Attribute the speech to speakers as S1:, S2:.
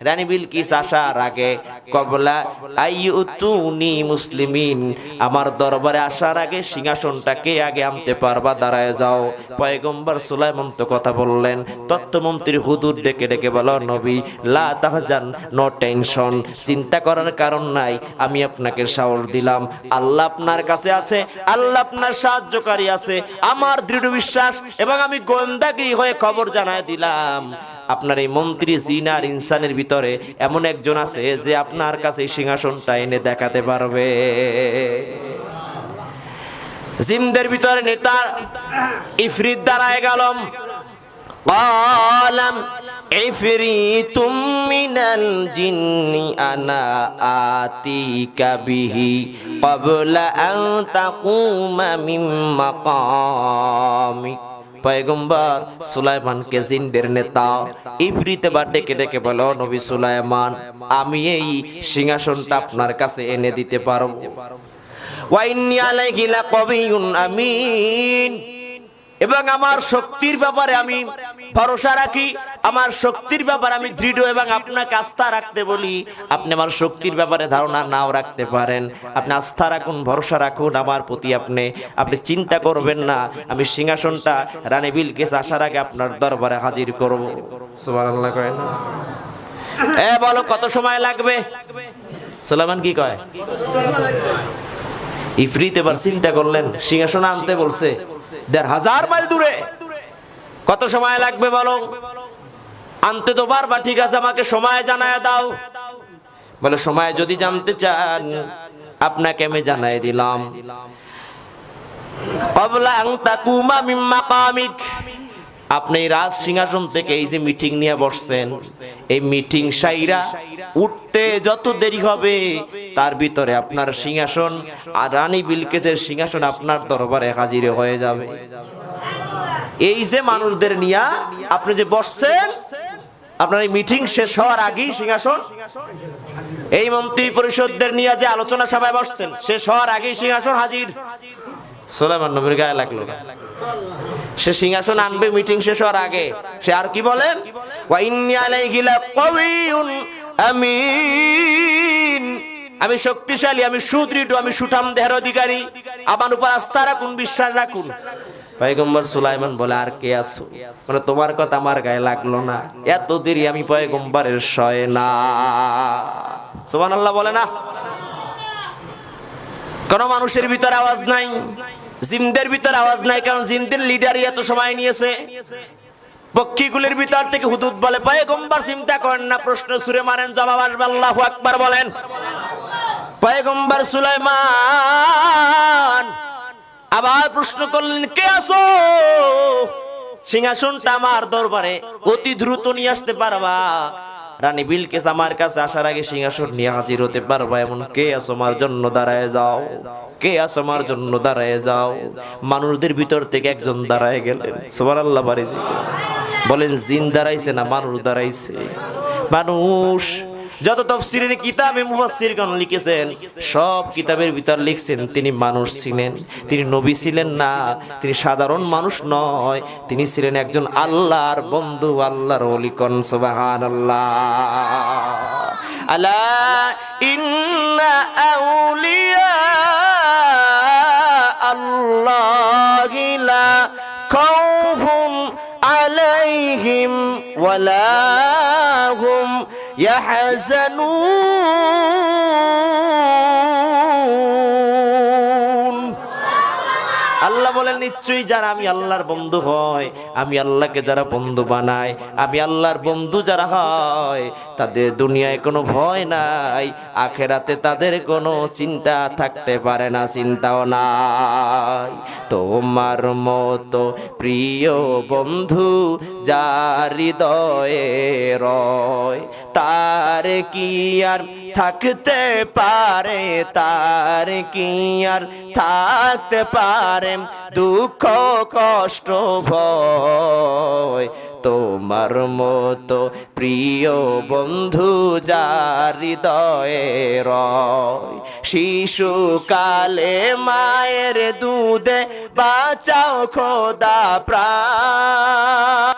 S1: রানী বিলকিস আসার আগে কবলা আইউতুনি মুসলিমিন, আমার দরবারে আসার আগে সিংহাসনটাকে আগে আনতে পারবা, দাঁড়ায় যাও। পয়গম্বর সুলাইমন তো কথা বললেন তত্ত্বমন্ত্রী হুদুর ডেকে ডেকে বলো নবী, লা তাহজান, নো টেনশন, চিন্তা করার কারণ নাই, আমি আপনাকে সাহস দিলাম। আল্লাহ আপনার কাছে আছে, আল্লাহ আপনার সাহায্যকারী আছে, আমার দৃঢ় বিশ্বাস এবং আমি গোয়েন্দাগিরি হয়ে খবর জানায় দিলাম। আপনার এই মন্ত্রী জিন আর ইনসানের ভিতরে এমন একজন আছে যে আপনার কাছে এই সিংহাসনটা এনে দেখাতে পারবে জিনদের ভিতরে নেতা ইফরিত দাঁড়ায় গেলাম قالم عفريت من الجن أنا آتيك به قبل أن تقوم من مقامك পয়গম্বর সুলাইমানকে জিনদের নেতা। ইফরিতে বা ডেকে ডেকে বলো, নবী সুলাইমান, আমি এই সিংহাসনটা আপনার কাছে এনে দিতে পারব। ওয়াইন্নি আলাইহি লাকাবিয়ুন আমিন। এবং আমার শক্তির ব্যাপারে আমি ভরসা রাখি, আমার শক্তির ব্যাপারে আমি দৃঢ় এবং আপনাকে আস্থা রাখতে বলি, আপনি আমার শক্তির ব্যাপারে ধারণা নাও রাখতে পারেন। আপনি আস্থা রাখুন, ভরসা রাখুন আমার প্রতি আপনি। আপনি চিন্তা করবেন না, আমি সিংহাসনটা রানী বিলকেস আসার আগে আপনার দরবারে হাজির করব। বলো, কত সময় লাগবে? সুলাইমান কি কয়? ইফরিত এবার চিন্তা করলেন, সিংহাসন আনতে বলছে, দেড় হাজার মাইল দূরে, কত সময় লাগবে বলো? আনতে তো পারবা, ঠিক আছে, আমাকে সময় জানায় দাও। বলে, সময় যদি জানতে চান, আপনাকে আমি জানাই দিলাম। কবলা আং তাকুমা মিম্মা মাকামিক আপনি রাজ সিংহাসন থেকে এই যে মিটিং নিয়ে বসছেন, এই মিটিং সাইরা উঠতে যত দেরি হবে, তার ভিতরে আপনার সিংহাসন আর রানী বিলকেসের সিংহাসন আপনার দরবারে হাজির হয়ে যাবে। এই যে মানুষদের নিয়া আপনি যে বসছেন, আপনার এই মিটিং শেষ হওয়ার আগেই সিংহাসন। এই মন্ত্রী পরিষদদের নিয়ে যে আলোচনা সভায় বসছেন, শেষ হওয়ার আগেই সিংহাসন হাজির। সোলাইমান নবীর গায়ে লাগল। সে সিংহাসন আনবে মিটিং শেষ হওয়ার আগে। সে আর কি বলেন আমিন। আমি শক্তিশালী, আমি সুদৃঢ়, আমি সুঠাম দেহের অধিকারী। আমার উপর আস্থা রাখুন, বিশ্বাস রাখুন। পয়গম্বর সুলাইমান বলে, আর কে আছো? মানে তোমার কথা আমার গায়ে লাগল না। এত দেরি আমি পয়গম্বরের সয় না। সুবহানাল্লাহ বলে না? কোন মানুষের ভিতরে আওয়াজ নাই। জিমদের ভিতরে আওয়াজ নাই, কারণ জিমদের লিডারই এত সময় নিয়েছে। পক্ষীগুলির ভিতর থেকে হুদুদ বলে পায়ে গম্বার চিন্তা করেন না, প্রশ্ন সুরে মারেন, জবাব আসবে, আল্লাহু আকবার বলেন। পয়গম্বর সুলাইমান আবার প্রশ্ন করলেন, কে আসো সিংহাসনটা আমার দরবারে অতি দ্রুত নিয়ে আসতে পারবা। রানী বিলকেস আমার কাছে আসার আগে সিংহাসন নিয়ে হাজির হতে পারবা এমন কে আছো আমার জন্য দাঁড়ায় যাও? কে আছো আমার জন্য দাঁড়ায় যাও? মানুষদের ভিতর থেকে একজন দাঁড়ায় গেলেন। সোমার আল্লাহ বাড়ি বলেন, জিন দাঁড়াইছে না মানুষ দাঁড়াইছে? মানুষ যত তফসিরের কিতাবে মুফাসসিরগণ লিখেছেন, সব কিতাবের ভিতর লিখছেন, তিনি মানুষ ছিলেন, তিনি নবী ছিলেন না, তিনি সাধারণ মানুষ নয়, তিনি ছিলেন একজন আল্লাহর বন্ধু, আল্লাহর ওলিকন সুবহানাল্লাহ। আলা ইন্না আউলিয়া আল্লাহি লা খাউফুন আলাইহিম ওয়ালা يحزنون বলেন, নিশ্চয়ই যারা আমি আল্লাহর বন্ধু হয়, আমি আল্লাহকে যারা বন্ধু বানাই, আমি আল্লাহর বন্ধু যারা হয়, তাদের দুনিয়ায় কোনো ভয় নাই, আখেরাতে তাদের কোনো চিন্তা থাকতে পারে না, চিন্তাও নাই। তোমার মতো প্রিয় বন্ধু যার হৃদয়ে রয়, তার কি আর থাকতে পারে, তার কি আর থাকতে পারে? দুঃখ, কষ্ট, ভয়, তোমার মতো প্রিয় বন্ধু যার হৃদয়ে রয়। শিশুকালে মায়ের দুধে বাঁচাও খোদা প্রাণ।